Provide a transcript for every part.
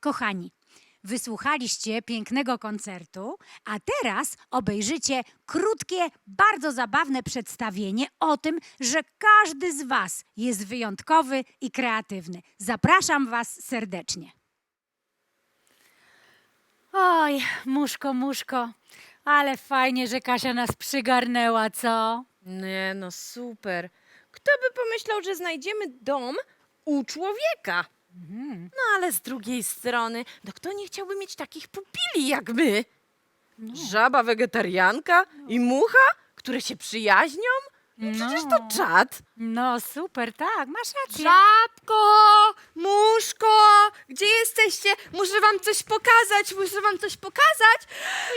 Kochani, wysłuchaliście pięknego koncertu, a teraz obejrzycie krótkie, bardzo zabawne przedstawienie o tym, że każdy z Was jest wyjątkowy i kreatywny. Zapraszam Was serdecznie. Oj, muszko, muszko, ale fajnie, że Kasia nas przygarnęła, co? Nie, no super. Kto by pomyślał, że znajdziemy dom u człowieka? No ale z drugiej strony, no kto nie chciałby mieć takich pupili jak my? Żaba wegetarianka i mucha, które się przyjaźnią? No przecież to czad. No super, tak, masz rację. Żabko, muszko, gdzie jesteście? Muszę wam coś pokazać, muszę wam coś pokazać.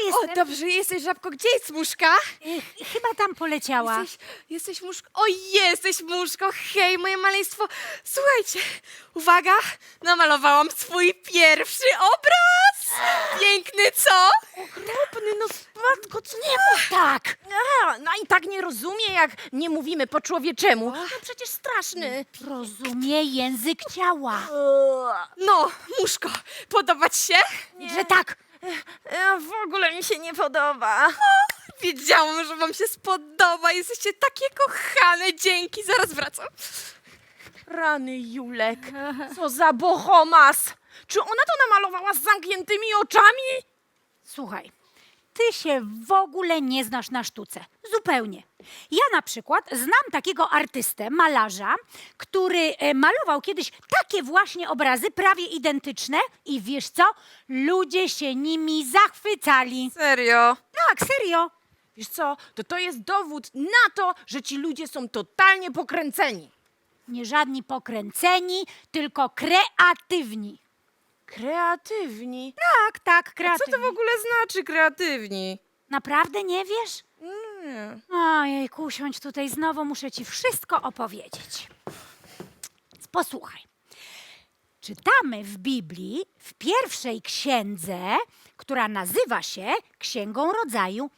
jestem. O, dobrze, jesteś żabko. Gdzie jest muszka? Chyba tam poleciała. Jesteś, jesteś muszko. O, jesteś muszko. Hej, moje maleństwo. Słuchajcie, uwaga, namalowałam swój pierwszy obraz. Piękny, co? Okropny, no matko, co nie mów tak. A, no i tak nie rozumie, jak nie mówimy po człowieczemu. No przecież straszny. Rozumie język ciała. No, muszko, podoba ci się? Że tak, E, W ogóle mi się nie podoba. Wiedziałam, że wam się spodoba. Jesteście takie kochane. Dzięki, zaraz wracam. Rany Julek, co za bohomas. Czy ona to namalowała z zamkniętymi oczami? Słuchaj, ty się w ogóle nie znasz na sztuce. Zupełnie. Ja na przykład znam takiego artystę, malarza, który e, malował kiedyś takie właśnie obrazy, prawie identyczne i wiesz co? Ludzie się nimi zachwycali. Serio? Tak, serio. Wiesz co, to to jest dowód na to, że ci ludzie są totalnie pokręceni. Nie żadni pokręceni, tylko kreatywni. Kreatywni. Tak, tak, Co kreatywni. to w ogóle znaczy kreatywni? Naprawdę nie wiesz? Nie. Ojej, usiądź tutaj, znowu muszę ci wszystko opowiedzieć. Posłuchaj. Czytamy w Biblii, w pierwszej księdze, która nazywa się Księgą Rodzaju,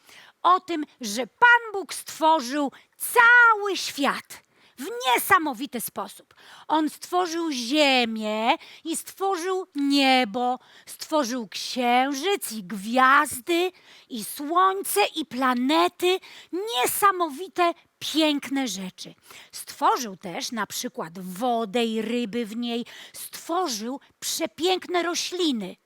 o tym, że Pan Bóg stworzył cały świat w niesamowity sposób. On stworzył ziemię i stworzył niebo, stworzył księżyc i gwiazdy, i słońce, i planety. Niesamowite, piękne rzeczy. Stworzył też na przykład wodę i ryby w niej, stworzył przepiękne rośliny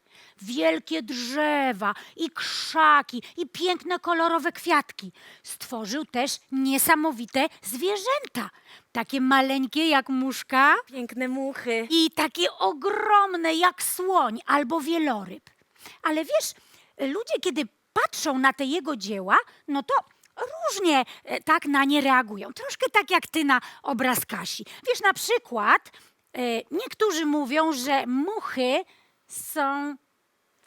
wielkie drzewa i krzaki i piękne kolorowe kwiatki. Stworzył też niesamowite zwierzęta, takie maleńkie jak muszka Piękne muchy. i takie ogromne jak słoń albo wieloryb. Ale wiesz, ludzie kiedy patrzą na te jego dzieła, no to różnie e, tak na nie reagują. Troszkę tak jak ty na obraz Kasi. Wiesz, na przykład e, niektórzy mówią, że muchy są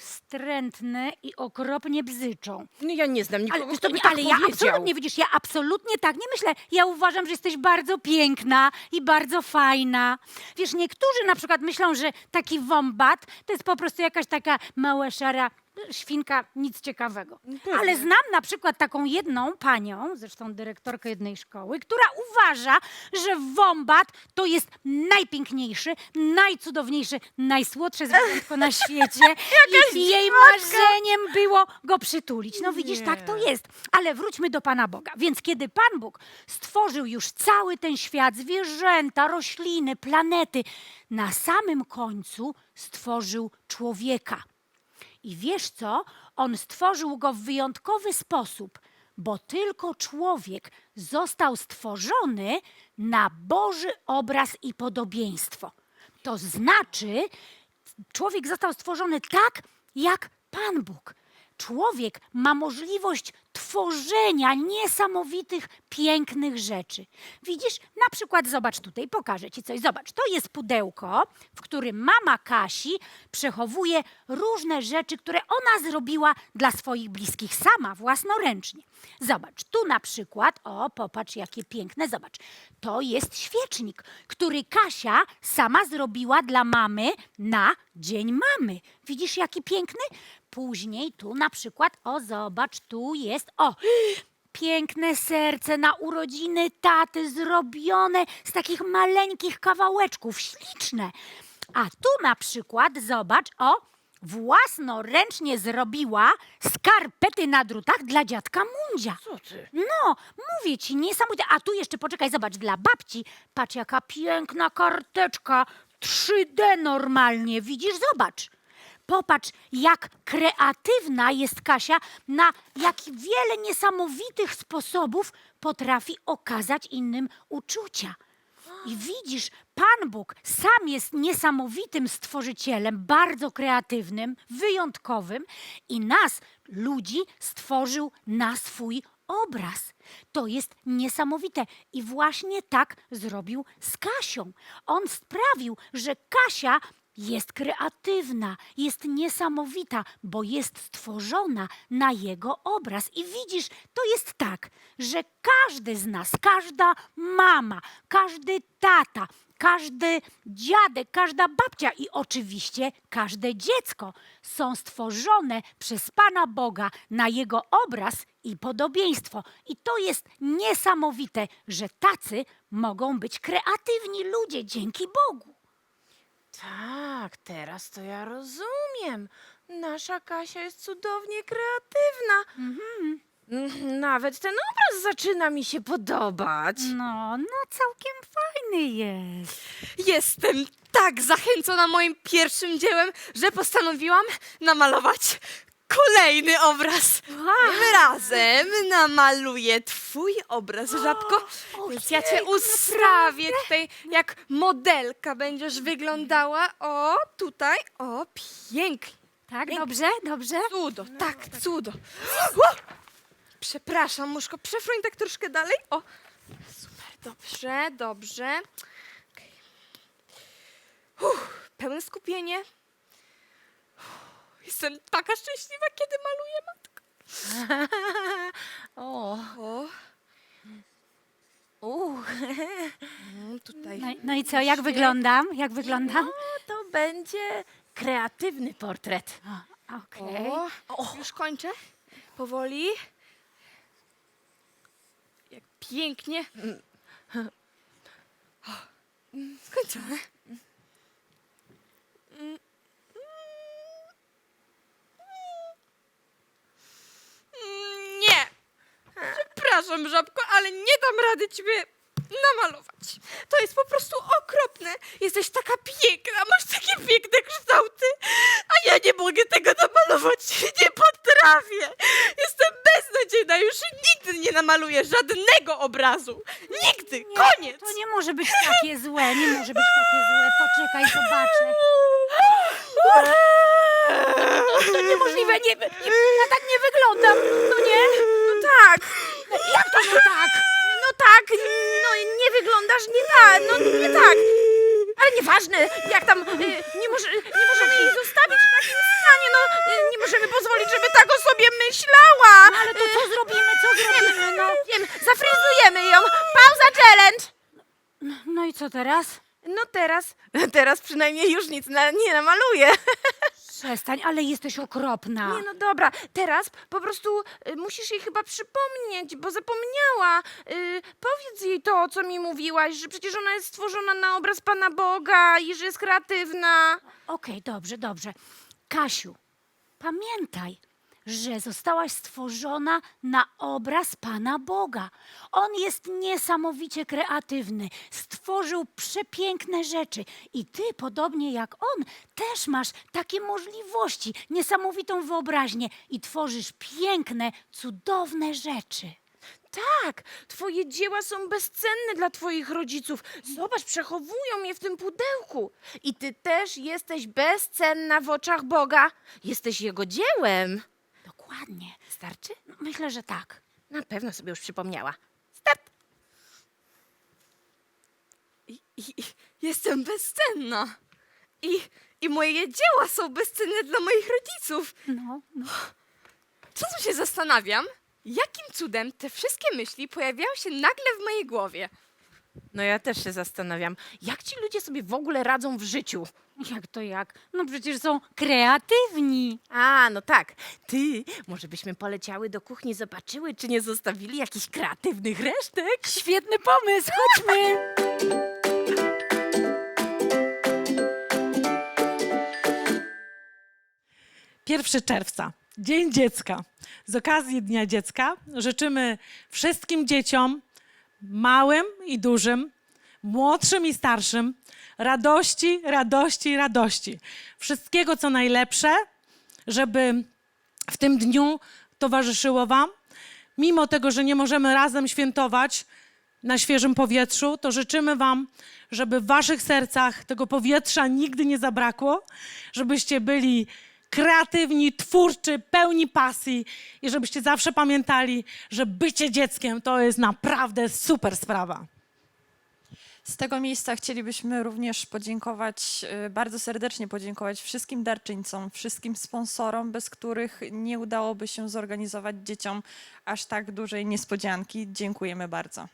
wstrętne i okropnie bzyczą. No ja nie znam Ale, nikogo, wiesz, kto to by tak ale ja powiedział. absolutnie, widzisz, ja absolutnie tak nie myślę. Ja uważam, że jesteś bardzo piękna i bardzo fajna. Wiesz, niektórzy na przykład myślą, że taki wombat to jest po prostu jakaś taka mała, szara świnka, nic ciekawego. Pewnie. Ale znam na przykład taką jedną panią, zresztą dyrektorkę jednej szkoły, która uważa, że wombat to jest najpiękniejszy, najcudowniejszy, najsłodsze zwierzątko na świecie. I jej marzeniem było go przytulić. No widzisz, tak to jest. Ale wróćmy do Pana Boga. Więc kiedy Pan Bóg stworzył już cały ten świat, zwierzęta, rośliny, planety, na samym końcu stworzył człowieka. I wiesz co? On stworzył go w wyjątkowy sposób, bo tylko człowiek został stworzony na Boży obraz i podobieństwo. To znaczy, człowiek został stworzony tak, jak Pan Bóg. Człowiek ma możliwość tworzenia niesamowitych, pięknych rzeczy. Widzisz, na przykład, zobacz tutaj, pokażę ci coś. Zobacz, to jest pudełko, w którym mama Kasi przechowuje różne rzeczy, które ona zrobiła dla swoich bliskich sama, własnoręcznie. Zobacz, tu na przykład, o, popatrz, jakie piękne, zobacz. To jest świecznik, który Kasia sama zrobiła dla mamy na Dzień Mamy. Widzisz, jaki piękny? Później tu na przykład, o, zobacz, tu jest, o, piękne serce na urodziny taty, zrobione z takich maleńkich kawałeczków, śliczne. A tu na przykład, zobacz, o, własnoręcznie zrobiła skarpety na drutach dla dziadka Mundzia. Co ty? No, mówię ci, niesamowite. A tu jeszcze, poczekaj, zobacz, dla babci, patrz jaka piękna karteczka, 3D normalnie, widzisz, zobacz. Popatrz, jak kreatywna jest Kasia, na jak wiele niesamowitych sposobów potrafi okazać innym uczucia. I widzisz, Pan Bóg sam jest niesamowitym stworzycielem, bardzo kreatywnym, wyjątkowym i nas, ludzi, stworzył na swój obraz. To jest niesamowite. I właśnie tak zrobił z Kasią. On sprawił, że Kasia jest kreatywna, jest niesamowita, bo jest stworzona na jego obraz. I widzisz, to jest tak, że każdy z nas, każda mama, każdy tata, każdy dziadek, każda babcia i oczywiście każde dziecko są stworzone przez Pana Boga na jego obraz i podobieństwo. I to jest niesamowite, że tacy mogą być kreatywni ludzie dzięki Bogu. Tak, teraz to ja rozumiem. Nasza Kasia jest cudownie kreatywna. Mhm. Nawet ten obraz zaczyna mi się podobać. No, no całkiem fajny jest. Jestem tak zachęcona moim pierwszym dziełem, że postanowiłam namalować kolejny obraz. Tym razem namaluję twój obraz, żabko. Więc ja cię ustawię tutaj, jak modelka będziesz wyglądała. O, tutaj, o, pięknie. Tak, dobrze, dobrze. Cudo, tak, cudo. O! Przepraszam, muszko, przefruń tak troszkę dalej. O, super, dobrze, dobrze. Okej. Uff, pełne skupienie. Jestem taka szczęśliwa, kiedy maluję matko. o, O, mm, tutaj. No, i- no i co, jak wyglądam? Jak wyglądam? No, to będzie kreatywny portret. Okej. O, już kończę. Powoli. Jak pięknie. Mm, Skończone. Mm, mm, Nie. Przepraszam, żabko, ale nie dam rady ciebie namalować. To jest po prostu okropne. Jesteś taka piękna, masz takie piękne kształty, a ja nie mogę tego namalować. Nie potrafię. Jestem beznadziejna, już nigdy nie namaluję żadnego obrazu. Nigdy, koniec. To nie może być takie złe, nie może być takie złe. Poczekaj, zobaczę. To, to niemożliwe, nie, nie, nie wyglądam, no nie? No tak, Jak to no tak? no tak, no nie wyglądasz nie tak, no nie tak. Ale nieważne, jak tam, y, nie, może, nie możemy jej zostawić w takim stanie, no y, nie możemy pozwolić, żeby tak o sobie myślała. No ale to co zrobimy, co zrobimy, no? Wiem, zafryzujemy ją. Pauza challenge. No i co teraz? No teraz, teraz przynajmniej już nic na, nie namaluję. Przestań, ale jesteś okropna. Nie no dobra, teraz po prostu y, musisz jej chyba przypomnieć, bo zapomniała. Y, powiedz jej to, co mi mówiłaś, że przecież ona jest stworzona na obraz Pana Boga i że jest kreatywna. Okej, dobrze, dobrze. Kasiu, pamiętaj, że zostałaś stworzona na obraz Pana Boga. On jest niesamowicie kreatywny, stworzył przepiękne rzeczy i ty, podobnie jak on, też masz takie możliwości, niesamowitą wyobraźnię i tworzysz piękne, cudowne rzeczy. Tak, twoje dzieła są bezcenne dla twoich rodziców. Zobacz, przechowują je w tym pudełku. I ty też jesteś bezcenna w oczach Boga. Jesteś Jego dziełem. Dokładnie. Starczy? Myślę, że tak. Na pewno sobie już przypomniała. Start! I, i, i jestem bezcenna. I, I moje dzieła są bezcenne dla moich rodziców. No, no. Czasem się zastanawiam, jakim cudem te wszystkie myśli pojawiają się nagle w mojej głowie. No ja też się zastanawiam, jak ci ludzie sobie w ogóle radzą w życiu? Jak to jak? No przecież są kreatywni. A, no tak. Ty, może byśmy poleciały do kuchni, zobaczyły, czy nie zostawili jakichś kreatywnych resztek? Świetny pomysł, chodźmy. Pierwszy czerwca, Dzień Dziecka. Z okazji Dnia Dziecka życzymy wszystkim dzieciom małym i dużym, młodszym i starszym, radości, radości, radości. Wszystkiego, co najlepsze, żeby w tym dniu towarzyszyło Wam. Mimo tego, że nie możemy razem świętować na świeżym powietrzu, to życzymy Wam, żeby w Waszych sercach tego powietrza nigdy nie zabrakło, żebyście byli kreatywni, twórczy, pełni pasji i żebyście zawsze pamiętali, że bycie dzieckiem to jest naprawdę super sprawa. Z tego miejsca chcielibyśmy również podziękować, e, bardzo serdecznie podziękować wszystkim darczyńcom, wszystkim sponsorom, bez których nie udałoby się zorganizować dzieciom aż tak dużej niespodzianki. Dziękujemy bardzo.